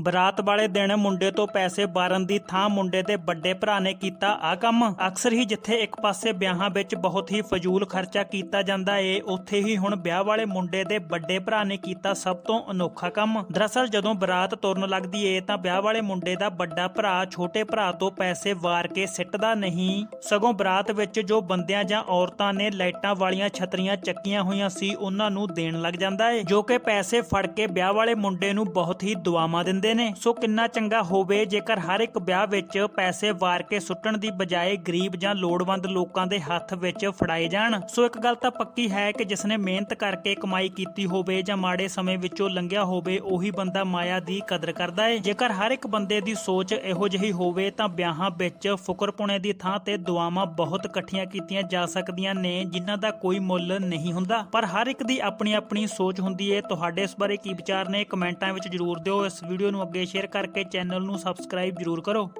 ਬਰਾਤ ਵਾਲੇ ਦਿਨ ਮੁੰਡੇ ਤੋਂ ਪੈਸੇ ਵਾਰਨ ਦੀ ਥਾਂ ਮੁੰਡੇ ਦੇ ਵੱਡੇ ਭਰਾ ਨੇ ਕੀਤਾ ਆ ਕੰਮ। ਅਕਸਰ ਹੀ ਜਿੱਥੇ ਇੱਕ ਪਾਸੇ ਵਿਆਹਾਂ ਵਿੱਚ ਬਹੁਤ ਹੀ ਫਜ਼ੂਲ ਖਰਚਾ ਕੀਤਾ ਜਾਂਦਾ ਏ, ਉੱਥੇ ਹੀ ਹੁਣ ਵਿਆਹ ਵਾਲੇ ਮੁੰਡੇ ਦੇ ਵੱਡੇ ਭਰਾ ਨੇ ਕੀਤਾ ਸਭ ਤੋਂ ਅਨੋਖਾ ਕੰਮ। ਦਰਅਸਲ ਜਦੋਂ ਬਰਾਤ ਤੁਰਨ ਲੱਗਦੀ ਏ, ਤਾਂ ਵਿਆਹ ਵਾਲੇ ਮੁੰਡੇ ਦਾ ਵੱਡਾ ਭਰਾ ਛੋਟੇ ਭਰਾ ਤੋਂ ਪੈਸੇ ਵਾਰ ਕੇ ਸਿੱਟਦਾ ਨਹੀਂ। ਸਗੋਂ ਬਰਾਤ ਵਿੱਚ ਜੋ ਬੰਦਿਆਂ ਜਾਂ ਔਰਤਾਂ ਨੇ ਲਾਈਟਾਂ ਵਾਲੀਆਂ ਛਤਰੀਆਂ ਚੱਕੀਆਂ ਹੋਈਆਂ ਸੀ, ਉਹਨਾਂ ਨੂੰ ਦੇਣ ਲੱਗ ਜਾਂਦਾ ਏ, ਜੋ ਕਿ ਪੈਸੇ ਫੜ ਕੇ ਵਿਆਹ ਵਾਲੇ ਮੁੰਡੇ ਨੂੰ ਬਹੁਤ ਹੀ ਦੁਆਵਾਂ ਦਿੰਦੇ ਨੇ। ਸੋ ਕਿੰਨਾ ਚੰਗਾ ਹੋਵੇ ਜੇਕਰ ਹਰ ਇੱਕ ਵਿਆਹ ਵਿੱਚ ਪੈਸੇ ਵਾਰ ਕੇ ਸੁੱਟਣ ਦੀ ਬਜਾਏ ਗਰੀਬ ਜਾਂ ਲੋੜਵੰਦ ਲੋਕਾਂ ਦੇ ਹੱਥ ਵਿੱਚ ਫੜਾਏ ਜਾਣ। ਸੋ ਇੱਕ ਗੱਲ ਤਾਂ ਪੱਕੀ ਹੈ ਕਿ ਜਿਸ ਨੇ ਮਿਹਨਤ ਕਰਕੇ ਕਮਾਈ ਕੀਤੀ ਹੋਵੇ ਜਾਂ ਮਾੜੇ ਸਮੇਂ ਵਿੱਚੋਂ ਲੰਘਿਆ ਹੋਵੇ, ਉਹੀ ਬੰਦਾ ਮਾਇਆ ਦੀ ਕਦਰ ਕਰਦਾ ਏ। ਜੇਕਰ ਹਰ ਇੱਕ ਬੰਦੇ ਦੀ ਸੋਚ ਇਹੋ ਜਿਹੀ ਹੋਵੇ ਤਾਂ ਵਿਆਹਾਂ ਵਿੱਚ ਫੁਕਰਪੁਣੇ ਦੀ ਥਾਂ ਤੇ ਦੁਆਵਾਂ ਬਹੁਤ ਇਕੱਠੀਆਂ ਕੀਤੀਆਂ ਜਾ ਸਕਦੀਆਂ ਨੇ, ਜਿਨ੍ਹਾਂ ਦਾ ਕੋਈ ਮੁੱਲ ਨਹੀਂ ਹੁੰਦਾ। ਪਰ ਹਰ ਇੱਕ ਦੀ ਆਪਣੀ ਆਪਣੀ ਸੋਚ ਹੁੰਦੀ ਏ। ਤੁਹਾਡੇ ਇਸ ਬਾਰੇ ਕੀ ਵਿਚਾਰ ਨੇ? ਕਮੈਂਟਾਂ ਵਿੱਚ ਜਰੂਰ ਦਿਓ। ਇਸ ਵੀਡੀਓ ਨੂੰ ਅੱਗੇ ਸ਼ੇਅਰ ਕਰਕੇ ਚੈਨਲ ਨੂੰ ਸਬਸਕ੍ਰਾਈਬ ਜਰੂਰ ਕਰੋ।